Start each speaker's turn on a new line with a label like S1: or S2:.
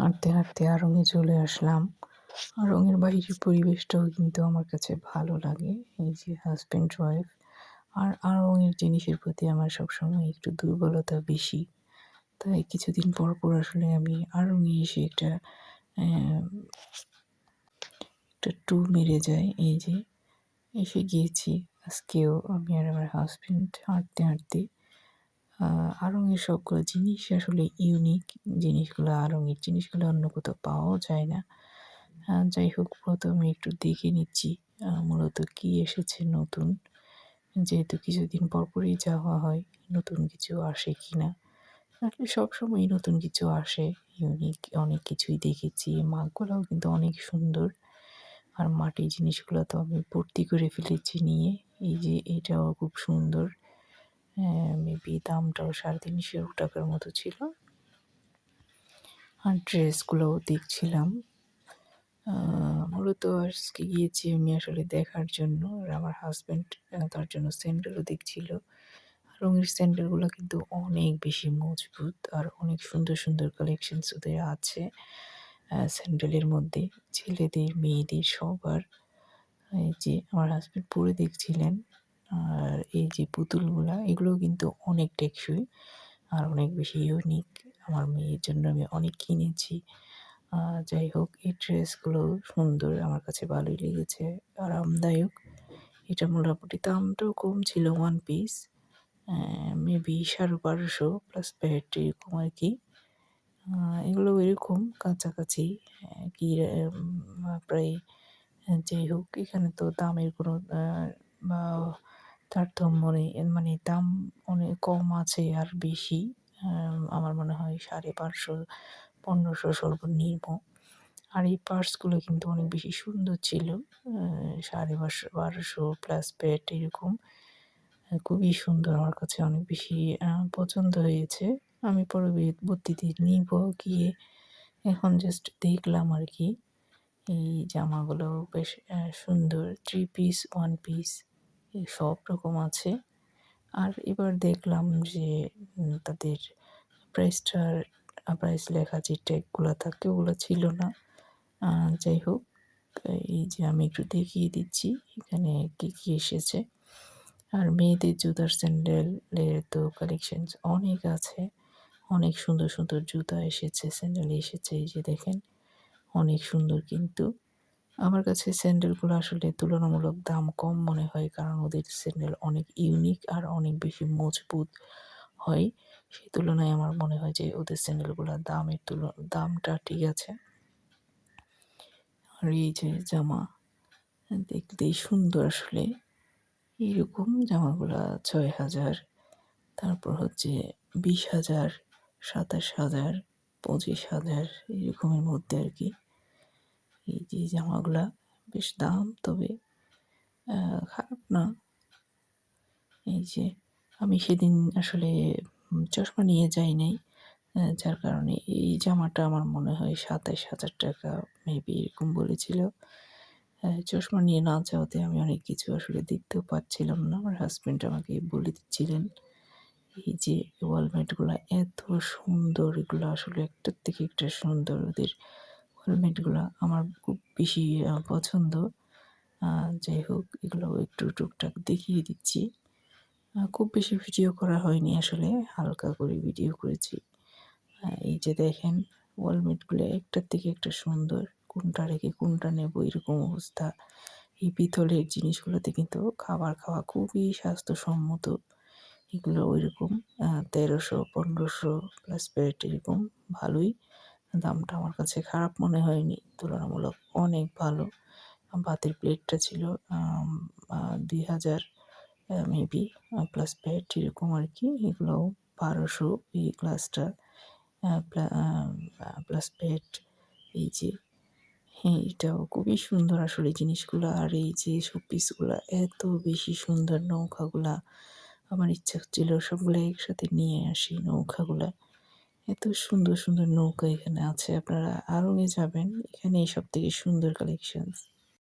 S1: হাঁটতে হাঁটতে আড়ংয়ে চলে আসলাম। আড়ংয়ের বাইরের পরিবেশটাও কিন্তু আমার কাছে ভালো লাগে, এই যে হাজব্যান্ড ওয়াইফ আর আড়ংয়ের জিনিসের প্রতি আমার সবসময় একটু দুর্বলতা বেশি। তাই কিছুদিন পর পর আসলে আমি আড়ংয়ে এসে একটা একটা টু মেরে যায় এই যে এসে গিয়েছি। আজকেও আমি আর আমার হাজব্যান্ড হাঁটতে হাঁটতে আড়ংয়ের সবগুলো জিনিস আসলে ইউনিক জিনিসগুলো আড়ংয়ের জিনিসগুলো অন্য কোথাও পাওয়াও যায় না। যাই হোক, প্রথমে একটু দেখে নিচ্ছি মূলত কি এসেছে নতুন। যেহেতু কিছুদিন পরপরই যাওয়া হয়, নতুন কিছু আসে কি না আসলে সবসময়ই নতুন কিছু আসে ইউনিক অনেক কিছুই দেখেছি। মাগুলোও কিন্তু অনেক সুন্দর। আর মাটির জিনিসগুলো তো আমি ভর্তি করে ফেলেছি নিয়ে, এই যে এটাও খুব সুন্দর। মেবি দামটাও সাড়ে তিনশো টাকার মতো ছিল। আর ড্রেসগুলোও দেখছিলাম। মূলত আজকে গিয়েছি আমি আসলে দেখার জন্য। আর আমার হাজব্যান্ড তার জন্য স্যান্ডেলও দেখছিল। রঙের স্যান্ডেলগুলো কিন্তু অনেক বেশি মজবুত আর অনেক সুন্দর সুন্দর কালেকশনস ওদের আছে। স্যান্ডেলের মধ্যে ছেলেদের, মেয়েদের সবার। এই যে আমার হাজব্যান্ড পরে দেখছিলেন। আর এই যে পুতুলগুলা এগুলো কিন্তু অনেক টেকসই আর অনেক বেশি ইউনিক আমার মেয়ের জন্য আমি অনেক কিনেছি। যাই হোক, এই ড্রেসগুলো সুন্দর, আমার কাছে ভালোই লেগেছে। আরামদায়ক এটা মোটামুটি দামটাও কম ছিল ওয়ান পিস মেবি সাড়ে বারোশো প্লাস প্যাট এরকম আর কি। এগুলো এরকম কাছাকাছি কি প্রায়, যাই হোক, এখানে তো দামের কোনো তারতম্য নেই মানে দাম অনেক কম আছে আর বেশি। আমার মনে হয় সাড়ে পাঁচশো, পনেরোশো সর্বনিম্ন। আর এই পার্সগুলো কিন্তু অনেক বেশি সুন্দর ছিল। সাড়ে পাঁচশো, বারোশো প্লাস প্যাট এরকম। খুবই সুন্দর, আমার কাছে অনেক বেশি পছন্দ হয়েছে। আমি পরবর্তীতে নিব গিয়ে। এখন জাস্ট দেখলাম আর কি। এই জামাগুলো বেশ সুন্দর থ্রি পিস ওয়ান পিস সব রকম আছে। আর এবার দেখলাম যে তাদের প্রাইসটার প্রাইস লেখা যে ট্যাগগুলো থাকে, ওগুলো ছিল না। যাই হোক, এই যে আমি একটু দেখিয়ে দিচ্ছি, এখানে কী কী এসেছে। আর মেয়েদের জুতার স্যান্ডেলের তো কালেকশন অনেক আছে। অনেক সুন্দর সুন্দর জুতা এসেছে স্যান্ডেল এসেছে, এই যে দেখেন, অনেক সুন্দর কিন্তু। আমার কাছে স্যান্ডেলগুলো আসলে তুলনামূলক দাম কম মনে হয়, কারণ ওদের স্যান্ডেল অনেক ইউনিক আর অনেক বেশি মজবুত হয়। সেই তুলনায় আমার মনে হয় যে ওদের স্যান্ডেলগুলোর দামের তুল দামটা ঠিক আছে। আর এই যে জামা, দেখতেই সুন্দর আসলে। এইরকম জামাগুলো ছয় হাজার, তারপর হচ্ছে বিশ হাজার, সাতাশ হাজার, পঁচিশ হাজার, এরকমের মধ্যে আর কি। এই যে জামাগুলা বেশ দাম, তবে খারাপ না। এই যে আমি সেদিন আসলে চশমা নিয়ে যাই নাই যার কারণে এই জামাটা আমার মনে হয় সাতাইশ হাজার টাকা মেবি এরকম বলেছিল। চশমা নিয়ে না যাওয়াতে আমি অনেক কিছু আসলে দেখতেও পাচ্ছিলাম না। আমার হাজব্যান্ড আমাকে বলে দিচ্ছিলেন, এই যে ওয়ালমেটগুলো এত সুন্দর, এগুলো আসলে একটার থেকে একটা সুন্দর ওদের ওয়ালমেটগুলো আমার খুব বেশি পছন্দ। যাই হোক, এগুলো একটু টুকটাক দেখিয়ে দিচ্ছি। খুব বেশি ভিডিও করা হয়নি আসলে, হালকা করে ভিডিও করেছি। এই যে দেখেন ওয়ালমেটগুলো একটার থেকে একটা সুন্দর, কোনটা রেখে কোনটা নেব, এরকম অবস্থা। এই পিতলের জিনিসগুলোতে কিন্তু খাবার খাওয়া খুবই স্বাস্থ্যসম্মত। এগুলো ওই রকম তেরোশো, পনেরোশো প্লাস প্যাট এরকম, ভালোই। দামটা আমার কাছে খারাপ মনে হয়নি। তুলনামূলক অনেক ভালো। ভাতের প্লেটটা ছিল দুই হাজার মেবি প্লাস প্যাট এরকম আর কি। এগুলো বারোশো এই গ্লাসটা প্লাস প্যাট এই যে হ্যাঁ এটাও খুবই সুন্দর আসলে জিনিসগুলো। আর এই যে শোপিসগুলো, এত বেশি সুন্দর নৌকাগুলা। আমার ইচ্ছা ছিল সবগুলো একসাথে নিয়ে আসি নৌকাগুলা। এত সুন্দর সুন্দর নৌকা এখানে আছে। আপনারা আরও যাবেন। এখানে সব থেকে সুন্দর কালেকশনস